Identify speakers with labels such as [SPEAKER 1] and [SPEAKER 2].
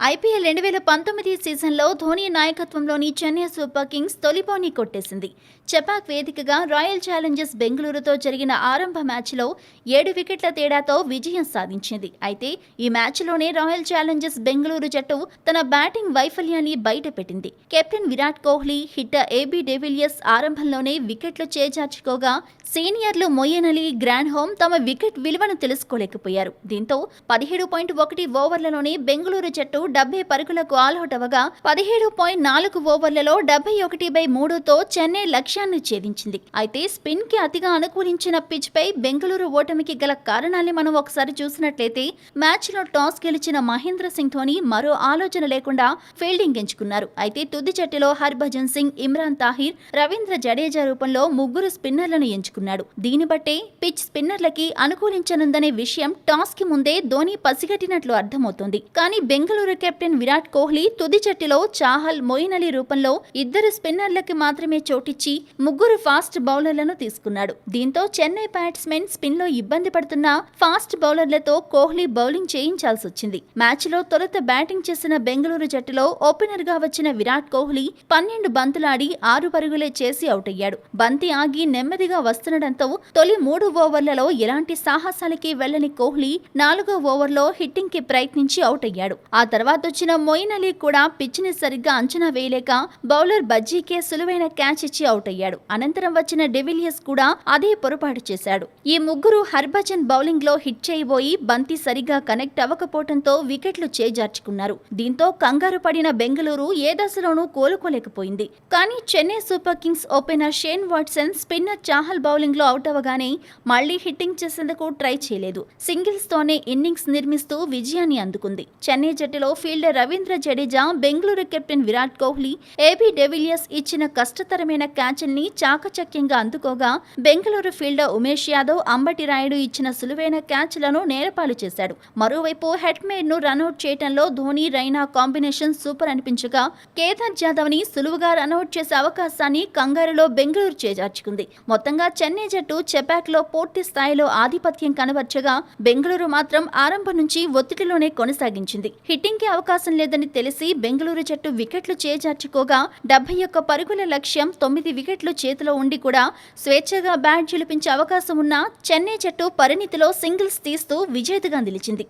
[SPEAKER 1] IPL రెండు వేల పంతొమ్మిది సీజన్లో ధోని నాయకత్వంలోని చెన్నై సూపర్ కింగ్స్ తొలిపోని కొట్టేసింది. చెపాక్ వేదికగా రాయల్ ఛాలెంజర్స్ బెంగళూరుతో జరిగిన ఆరంభ మ్యాచ్లో ఏడు వికెట్ల తేడాతో విజయం సాధించింది. అయితే ఈ మ్యాచ్లోనే రాయల్ ఛాలెంజర్స్ బెంగళూరు జట్టు తన బ్యాటింగ్ వైఫల్యాన్ని బయటపెట్టింది. Captain Virat Kohli hitter AB de Villiers ఆరంభంలోనే వికెట్లు చేజార్చుకోగా సీనియర్లు మొయన్ అలీ గ్రాండ్ హోమ్ తమ వికెట్ విలువను తెలుసుకోలేకపోయారు. దీంతో పదిహేడు పాయింట్ ఒకటి ఓవర్లలోనే బెంగళూరు జట్టు డెబ్బై పరుగులకు ఆల్అౌట్ అవ్వగా పదిహేడు పాయింట్ నాలుగు ఓవర్లలో డెబ్బై ఒకటి బై మూడుతో చెన్నై లక్ష్యాన్ని ఛేదించింది. అయితే స్పిన్కి అతిగా అనుకూలించిన పిచ్ పై బెంగళూరు ఓటమికి గల కారణాన్ని మనం ఒకసారి చూసినట్లయితే మ్యాచ్లో టాస్ గెలిచిన మహేంద్ర సింగ్ ధోని మరో ఆలోచన లేకుండా ఫీల్డింగ్ ఎంచుకున్నారు అయితే తుది జట్టులో హర్భజన్ సింగ్ ఇమ్రాన్ తాహిర్ రవీంద్ర జడేజా రూపంలో ముగ్గురు స్పిన్నర్లను ఎంచుకున్నాడు. దీన్ని బట్టే పిచ్ స్పిన్నర్లకి అనుకూలించనుందనే విషయం టాస్కి ముందే ధోని పసిగట్టినట్లు అర్థమవుతోంది. కానీ బెంగళూరు కెప్టెన్ విరాట్ కోహ్లీ తుది జట్టులో చాహల్ మొయిన్ అలీ రూపంలో ఇద్దరు స్పిన్నర్లకి మాత్రమే చోటిచ్చి ముగ్గురు ఫాస్ట్ బౌలర్లను తీసుకున్నాడు. దీంతో చెన్నై బ్యాట్స్మెన్ స్పిన్లో ఇబ్బంది పడుతున్న ఫాస్ట్ బౌలర్లతో కోహ్లీ బౌలింగ్ చేయించాల్సి వచ్చింది మ్యాచ్లో తొలుత బ్యాటింగ్ చేసిన బెంగళూరు జట్టులో ఓపెనర్గా వచ్చిన విరాట్ కోహ్లీ పన్నెండు బంతులాడి ఆరు పరుగులే చేసి అవుట్ అయ్యాడు బంతి ఆగి నెమ్మదిగా వస్తుండటంతో తొలి మూడు ఓవర్లలో ఎలాంటి సాహసాలకి వెళ్ళని కోహ్లీ నాలుగో ఓవర్లో హిట్టింగ్కి ప్రయత్నించి అవుట్ అయ్యాడు ఆ తర్వాత వచ్చిన మొయిన్ అలీ కూడా పిచ్ని సరిగ్గా అంచనా వేయలేక బౌలర్ బజ్జీకే సులువైన క్యాచ్ ఇచ్చి అవుట్ అయ్యాడు అనంతరం వచ్చిన డెవిలియర్స్ కూడా అదే పొరపాటు చేశాడు. ఈ ముగ్గురు హర్భజన్ బౌలింగ్లో హిట్ చేయబోయి బంతి సరిగ్గా కనెక్ట్ అవ్వకపోవడంతో వికెట్లు చేజార్చుకున్నారు. దీంతో కంగారు పడిన బెంగళూరు ఏ దశలోనూ కోలుకోలేకపోయింది. కానీ Chennai super kings opener Shane Watson spinner Chahal బౌలింగ్లో అవుట్ అవ్వగానే మళ్ళీ హిట్టింగ్ చేసేందుకు ట్రై చేయలేదు. సింగిల్స్ తోనే ఇన్నింగ్స్ నిర్మిస్తూ విజయాన్ని అందుకుంది. చెన్నై జట్టులో fielder Ravindra Jadeja Bengaluru captain Virat Kohli AB de Villiers ఇచ్చిన కష్టతరమైన క్యాచ్ల్ని చాకచక్యంగా అందుకోగా బెంగళూరు ఫీల్డర్ ఉమేష్ యాదవ్ అంబటి రాయుడు ఇచ్చిన సులువైన క్యాచ్లను నేలపాలు చేశాడు. మరోవైపు హెడ్మేడ్ను రన్అట్ చేయడంలో ధోని రైనా కాంబినేషన్ సూపర్ అనిపించగా కేదార్ జాదవ్ని సులువుగా రన్అట్ చేసే అవకాశాన్ని కంగారులో బెంగళూరు చేజార్చుకుంది. మొత్తంగా చెన్నై జట్టు చెపాక్లో పూర్తి స్థాయిలో ఆధిపత్యం కనబర్చగా బెంగళూరు మాత్రం ఆరంభం నుంచి ఒత్తిడిలోనే కొనసాగించింది. హిట్టింగ్ కి అవకాశం లేదని తెలిసి బెంగళూరు జట్టు వికెట్లు చేజార్చుకోగా డెబ్బై ఒక్క పరుగుల లక్ష్యం తొమ్మిది వికెట్లు చేతిలో ఉండి కూడా స్వేచ్ఛగా బ్యాట్ చిలిపించే అవకాశం ఉన్న చెన్నై జట్టు పరిణితిలో సింగిల్స్ తీస్తూ విజేతగా నిలిచింది.